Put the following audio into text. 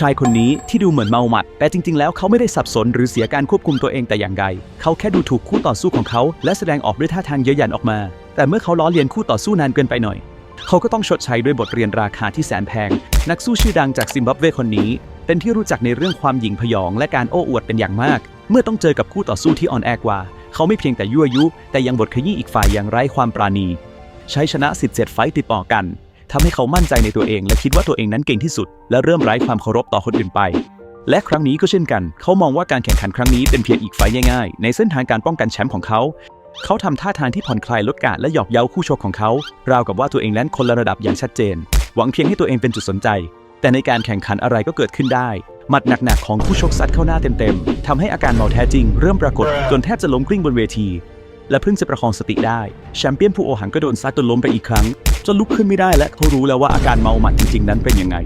ชายคนนี้ที่ดูเหมือนเมาหมัด แต่จริง ๆ แล้วเขาไม่ได้สับสนหรือเสียการควบคุมตัวเองแต่อย่างใด เขาแค่ดูถูกคู่ต่อสู้ของเขา และแสดงออกด้วยท่าทางเย้ยหยันออกมา แต่เมื่อเขาล้อเลียนคู่ต่อสู้นานเกินไปหน่อย เขาก็ต้องชดใช้ด้วยบทเรียนราคาที่แสนแพง นักสู้ชื่อดังจากซิมบับเวคนนี้ เป็นที่รู้จักในเรื่องความหยิ่งพยอง และการโอ้อวดเป็นอย่างมาก เมื่อต้องเจอกับคู่ต่อสู้ที่อ่อนแอกว่า เขาไม่เพียงแต่ยั่วยุ แต่ยังบทขยี้อีกฝ่ายอย่างไร้ความปราณี ใช้ชนะสิทธิ์เจ็ดไฟต์ติดต่อกัน ทำให้เขามั่นใจในตัวเอง และคิดว่าตัวเองนั้นเก่งที่สุด และเริ่มไร้ความเคารพต่อคนอื่นไป และครั้งนี้ก็เช่นกัน เขามองว่าการแข่งขันครั้งนี้เป็นเพียงอีกไฟต์ง่ายๆในเส้นทางการป้องกันแชมป์ของเขา เขาทำท่าทางที่ผ่อนคลายลดการและหยอกเย้าคู่ชกของเขา ราวกับว่าตัวเองนั้นคนละระดับอย่างชัดเจน หวังเพียงให้ตัวเองเป็นจุดสนใจ แต่ในการแข่งขันอะไรก็เกิดขึ้นได้หมัดหนักๆของคู่ชกซัดเข้าหน้าเต็มๆทำให้อาการเมาแท้จริงเริ่มปรากฏจนแทบจะล้มกลิ้งบนเวที และเพิ่งจะประคองสติได้แชมเปี้ยนผู้โอหังก็โดนซัดจนล้มไปอีกครั้ง จนลุกขึ้นไม่ได้และเขารู้แล้วว่าอาการเมาหมัดจริงๆ นั้นเป็นยังไง